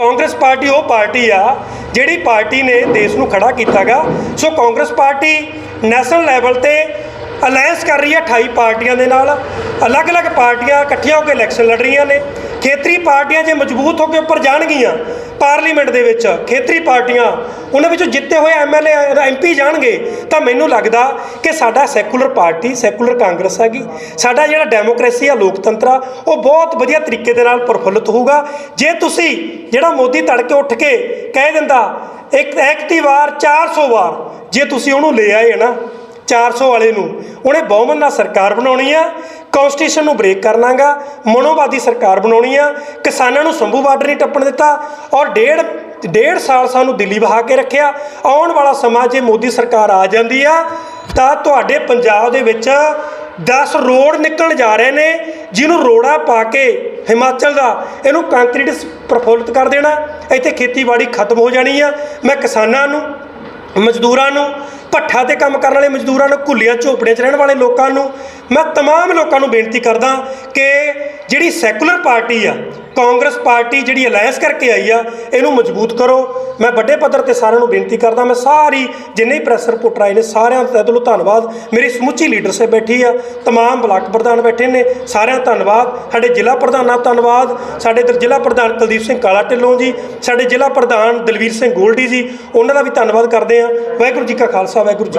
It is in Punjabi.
ਕਾਂਗਰਸ ਪਾਰਟੀ ਉਹ ਪਾਰਟੀ ਆ ਜਿਹੜੀ ਪਾਰਟੀ ਨੇ ਦੇਸ਼ ਨੂੰ ਖੜਾ ਕੀਤਾਗਾ। So Congress party national level ਤੇ ਅਲਾਈਅੰਸ ਕਰ ਰਹੀ ਹੈ 28 ਪਾਰਟੀਆਂ ਦੇ ਨਾਲ। ਅਲੱਗ-ਅਲੱਗ ਪਾਰਟੀਆਂ ਇਕੱਠੀਆਂ ਹੋ ਕੇ ਇਲੈਕਸ਼ਨ ਲੜ ਰਹੀਆਂ ਨੇ। ਖੇਤਰੀ ਪਾਰਟੀਆਂ ਜੇ ਮਜ਼ਬੂਤ ਹੋ ਕੇ ਉੱਪਰ ਜਾਣਗੀਆਂ ਪਾਰਲੀਮੈਂਟ ਦੇ ਵਿੱਚ, ਖੇਤਰੀ ਪਾਰਟੀਆਂ, ਉਹਨਾਂ ਵਿੱਚੋਂ ਜਿੱਤੇ ਹੋਏ ਐਮਐਲਏ ਐਮਪੀ ਜਾਣਗੇ, ਤਾਂ ਮੈਨੂੰ ਲੱਗਦਾ ਕਿ ਸਾਡਾ ਸੈਕੂਲਰ ਪਾਰਟੀ, ਸੈਕੂਲਰ ਕਾਂਗਰਸ ਹੈਗੀ। ਸਾਡਾ ਜਿਹੜਾ ਡੈਮੋਕ੍ਰੇਸੀ ਆ, ਲੋਕਤੰਤਰ ਆ, ਉਹ ਬਹੁਤ ਵਧੀਆ ਤਰੀਕੇ ਦੇ ਨਾਲ ਪ੍ਰਫੁੱਲਤ ਹੋਊਗਾ। ਜੇ ਤੁਸੀਂ ਜਿਹੜਾ ਮੋਦੀ ਤੜਕੇ ਉੱਠ ਕੇ ਕਹਿ ਦਿੰਦਾ, ਇੱਕ ਐਕਤੀ ਵਾਰ 400 ਵਾਰ, ਜੇ ਤੁਸੀਂ ਉਹਨੂੰ ਲੈ ਆਏ ਨਾ 400 ਵਾਲੇ ਨੂੰ। ਉਹਨੇ ਬਹੁਮਤ ਨਾਲ ਸਰਕਾਰ ਬਣਾਉਣੀ ਆ ਕਨਸਟੀਟਿਊਸ਼ਨ ਨੂੰ ਬ੍ਰੇਕ ਕਰਨਾਗਾ ਮਨੋਵਾਦੀ ਸਰਕਾਰ ਬਣਾਉਣੀ ਆ, ਕਿਸਾਨਾਂ ਨੂੰ ਸੰਭੂ ਬਾਰਡਰ ਨਹੀਂ ਟੱਪਣ ਦਿੱਤਾ ਔਰ ਡੇਢ ਡੇਢ ਸਾਲ ਸਾਨੂੰ ਦਿੱਲੀ ਬਹਾ ਕੇ ਰੱਖਿਆ। ਆਉਣ ਵਾਲਾ ਸਮਾਂ ਜੇ ਮੋਦੀ ਸਰਕਾਰ ਆ ਜਾਂਦੀ ਆ, ਤਾਂ ਤੁਹਾਡੇ ਪੰਜਾਬ ਦੇ ਵਿੱਚ 10 ਰੋਡ ਨਿਕਲਣ ਜਾ ਰਹੇ ਨੇ, ਜਿਹਨੂੰ ਰੋੜਾ ਪਾ ਕੇ ਹਿਮਾਚਲ ਦਾ, ਇਹਨੂੰ ਕੰਕਰੀਟ ਪ੍ਰਫੁੱਲਤ ਕਰ ਦੇਣਾ। ਇੱਥੇ ਖੇਤੀਬਾੜੀ ਖਤਮ ਹੋ ਜਾਣੀ ਆ। ਮੈਂ ਕਿਸਾਨਾਂ ਨੂੰ, ਮਜ਼ਦੂਰਾਂ ਨੂੰ ਭੱਠਾ ਤੇ ਕੰਮ ਕਰਨ ਵਾਲੇ ਮਜ਼ਦੂਰਾਂ ਨੂੰ ਘੁੱਲੀਆਂ ਝੋਪੜੀਆਂ 'ਚ ਰਹਿਣ ਵਾਲੇ ਲੋਕਾਂ ਨੂੰ ਮੈਂ तमाम ਲੋਕਾਂ ਨੂੰ ਬੇਨਤੀ ਕਰਦਾ ਕਿ ਜਿਹੜੀ ਸੈਕੂਲਰ ਪਾਰਟੀ ਆ, ਕਾਂਗਰਸ ਪਾਰਟੀ ਜਿਹੜੀ ਅਲਾਈਅੰਸ ਕਰਕੇ ਆਈ ਆ, ਇਹਨੂੰ ਮਜ਼ਬੂਤ ਕਰੋ। ਮੈਂ ਵੱਡੇ ਪੱਧਰ ਤੇ ਸਾਰਿਆਂ ਨੂੰ ਬੇਨਤੀ ਕਰਦਾ, ਮੈਂ ਸਾਰੀ ਜਿੰਨੇ ਪ੍ਰੈਸ ਰਿਪੋਰਟਰ ਆਏ ਨੇ, ਸਾਰਿਆਂ ਦਾ ਤੁਹਾਨੂੰ ਧੰਨਵਾਦ। ਮੇਰੀ ਸਮੁੱਚੀ ਲੀਡਰਸ਼ਿਪ ਬੈਠੀ ਆ, ਤਮਾਮ ਬਲਾਕ ਪ੍ਰਧਾਨ ਬੈਠੇ ਨੇ, ਸਾਰਿਆਂ ਦਾ ਧੰਨਵਾਦ। ਸਾਡੇ ਜ਼ਿਲ੍ਹਾ ਪ੍ਰਧਾਨਾਂ ਦਾ ਧੰਨਵਾਦ। ਸਾਡੇ ਜ਼ਿਲ੍ਹਾ ਪ੍ਰਧਾਨ ਕੁਲਦੀਪ ਸਿੰਘ ਕਾਲਾ ਢਿੱਲੋਂ ਜੀ, ਸਾਡੇ ਜ਼ਿਲ੍ਹਾ ਪ੍ਰਧਾਨ ਦਲਵੀਰ ਸਿੰਘ ਗੋਲਡੀ ਜੀ, ਉਹਨਾਂ ਦਾ ਵੀ ਧੰਨਵਾਦ ਕਰਦੇ ਆ। ਵਾਹਿਗੁਰੂ ਜੀ ਕਾ ਖਾਲਸਾ, ਵਾਹਿਗੁਰੂ ਜੀ